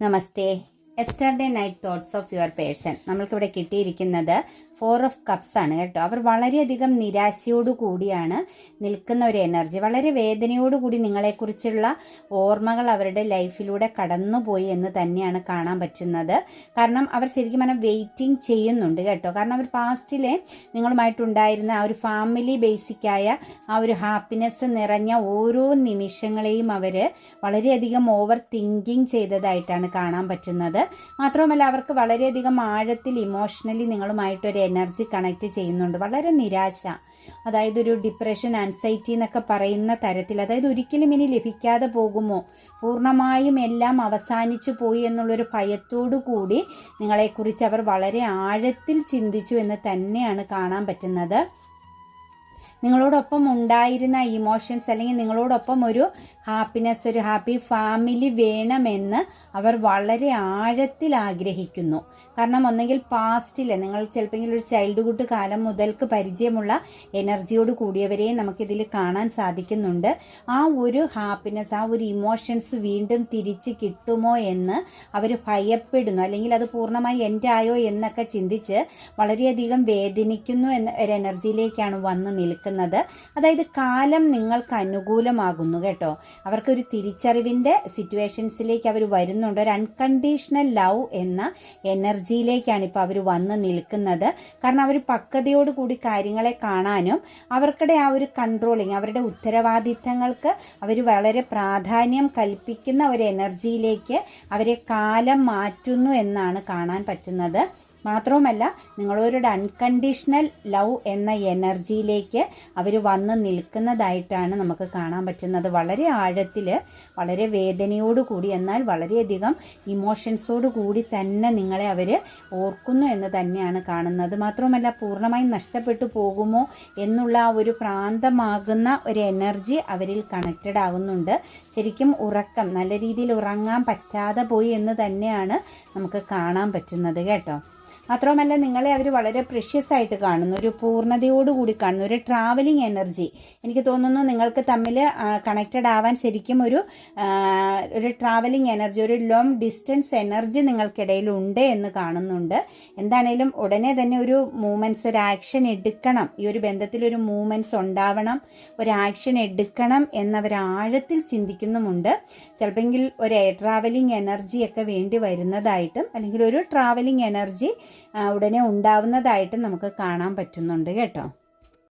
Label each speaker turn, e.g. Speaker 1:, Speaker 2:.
Speaker 1: Namaste. Yesterday night thoughts of your person നമ്മൾക്കിവിടെ കിട്ടിയിരിക്കുന്നത് four of cups ആണ് കേട്ടോ. അവർ വളരെയധികം നിരാശയോടു കൂടിയാണ് നിൽക്കുന്ന ഒരു എനർജി വളരെ വേദനയോടുകൂടി നിങ്ങളെക്കുറിച്ചുള്ള ഓർമ്മകൾ അവരുടെ ലൈഫിലൂടെ കടന്നുപോയി എന്ന് തന്നെയാണ് കാണാൻ പറ്റുന്നത്. കാരണം അവർ ശരിക്കും പറഞ്ഞാൽ വെയിറ്റിംഗ് ചെയ്യുന്നുണ്ട് കേട്ടോ. കാരണം അവർ പാസ്റ്റിലെ നിങ്ങളുമായിട്ടുണ്ടായിരുന്ന ആ ഒരു ഫാമിലി ബേസിക്കായ ആ ഒരു ഹാപ്പിനെസ് നിറഞ്ഞ ഓരോ നിമിഷങ്ങളെയും അവർ വളരെയധികം ഓവർ തിങ്കിങ് ചെയ്തതായിട്ടാണ് കാണാൻ പറ്റുന്നത്. മാത്രവുമല്ല അവർക്ക് വളരെയധികം ആഴത്തിൽ ഇമോഷണലി നിങ്ങളുമായിട്ട് ഒരു എനർജി കണക്ട് ചെയ്യുന്നുണ്ട്. വളരെ നിരാശ. അതായത് ഒരു ഡിപ്രഷൻ ആൻസൈറ്റി എന്നൊക്കെ പറയുന്ന തരത്തിൽ അതായത് ഒരിക്കലും ഇനി ലഭിക്കാതെ പോകുമോ? പൂർണമായും എല്ലാം അവസാനിച്ചു പോയി എന്നുള്ളൊരു ഭയത്തോടു കൂടി നിങ്ങളെക്കുറിച്ച് അവർ വളരെ ആഴത്തിൽ ചിന്തിച്ചു എന്ന് തന്നെയാണ് കാണാൻ പറ്റുന്നത്. നിങ്ങളോടൊപ്പം ഉണ്ടായിരുന്ന ഇമോഷൻസ് അല്ലെങ്കിൽ നിങ്ങളോടൊപ്പം ഒരു ഹാപ്പിനെസ് ഒരു ഹാപ്പി ഫാമിലി വേണമെന്ന് അവർ വളരെ ആഴത്തിൽ ആഗ്രഹിക്കുന്നു. കാരണം ഒന്നെങ്കിൽ പാസ്റ്റിൽ നിങ്ങൾ ചിലപ്പോൾ ഒരു ചൈൽഡ്ഹുഡ് കാലം മുതൽക്ക് പരിചയമുള്ള എനർജിയോട് കൂടിയവരെയും നമുക്കിതിൽ കാണാൻ സാധിക്കുന്നുണ്ട്. ആ ഒരു ഹാപ്പിനെസ് ആ ഒരു ഇമോഷൻസ് വീണ്ടും തിരിച്ച് കിട്ടുമോ എന്ന് അവർ ഭയപ്പെടുന്നു. അല്ലെങ്കിൽ അത് പൂർണമായി എന്റെ ആയോ എന്നൊക്കെ ചിന്തിച്ച് വളരെയധികം വേദനിക്കുന്നു എന്ന ഒരു എനർജിയിലേക്കാണ് വന്ന് നിൽക്കുന്നത്. അതായത് കാലം നിങ്ങൾക്ക് അനുകൂലമാകുന്നു കേട്ടോ. അവർക്കൊരു തിരിച്ചറിവിന്റെ സിറ്റുവേഷൻസിലേക്ക് അവർ വരുന്നുണ്ട്. ഒരു അൺകണ്ടീഷണൽ ലവ് എന്ന എനർജിയിലേക്കാണ് ഇപ്പോൾ അവർ വന്ന് നിൽക്കുന്നത്. കാരണം അവർ പക്വതയോട് കൂടി കാര്യങ്ങളെ കാണാനും അവർക്കിടെ ആ ഒരു കൺട്രോളിങ് അവരുടെ ഉത്തരവാദിത്തങ്ങൾക്ക് അവർ വളരെ പ്രാധാന്യം കൽപ്പിക്കുന്ന ഒരു എനർജിയിലേക്ക് അവരെ കാലം മാറ്റുന്നു എന്നാണ് കാണാൻ പറ്റുന്നത്. മാത്രവുമല്ല നിങ്ങളൊരു അൺകണ്ടീഷണൽ ലവ് എന്ന എനർജിയിലേക്ക് അവർ വന്ന് നിൽക്കുന്നതായിട്ടാണ് നമുക്ക് കാണാൻ പറ്റുന്നത്. വളരെ ആഴത്തിൽ വളരെ വേദനയോടു കൂടി എന്നാൽ വളരെയധികം ഇമോഷൻസോടു കൂടി തന്നെ നിങ്ങളെ അവർ ഓർക്കുന്നു എന്ന് തന്നെയാണ് കാണുന്നത്. മാത്രവുമല്ല പൂർണമായും നഷ്ടപ്പെട്ടു പോകുമോ എന്നുള്ള ആ ഒരു പ്രാന്തമാകുന്ന ഒരു എനർജി അവരിൽ കണക്റ്റഡ് ആകുന്നുണ്ട്. ശരിക്കും ഉറക്കം നല്ല രീതിയിൽ ഉറങ്ങാൻ പറ്റാതെ പോയി എന്ന് തന്നെയാണ് നമുക്ക് കാണാൻ പറ്റുന്നത് കേട്ടോ. മാത്രവുമല്ല നിങ്ങളെ അവർ വളരെ പ്രഷ്യസ് ആയിട്ട് കാണുന്നു. ഒരു പൂർണതയോടുകൂടി കാണുന്നു. ഒരു ട്രാവലിംഗ് എനർജി എനിക്ക് തോന്നുന്നു നിങ്ങൾക്ക് തമ്മിൽ കണക്റ്റഡ് ആവാൻ ശരിക്കും ഒരു ഒരു ട്രാവലിംഗ് എനർജി ഒരു ലോങ് ഡിസ്റ്റൻസ് എനർജി നിങ്ങൾക്കിടയിൽ ഉണ്ട് എന്ന് കാണുന്നുണ്ട്. എന്താണേലും ഉടനെ തന്നെ ഒരു മൂമെന്റ്സ് ഒരു ആക്ഷൻ എടുക്കണം. ഈ ഒരു ബന്ധത്തിൽ ഒരു മൂമെന്റ്സ് ഉണ്ടാവണം. ഒരു ആക്ഷൻ എടുക്കണം എന്നവർ ആഴത്തിൽ ചിന്തിക്കുന്നുമുണ്ട്. ചിലപ്പോൾ ഒരു എയർ ട്രാവലിംഗ് എനർജിയൊക്കെ വേണ്ടി വരുന്നതായിട്ടും അല്ലെങ്കിൽ ഒരു ട്രാവലിംഗ് എനർജി ഉടനെ ഉണ്ടാവുന്നതായിട്ട് നമുക്ക് കാണാൻ പറ്റുന്നുണ്ട് കേട്ടോ.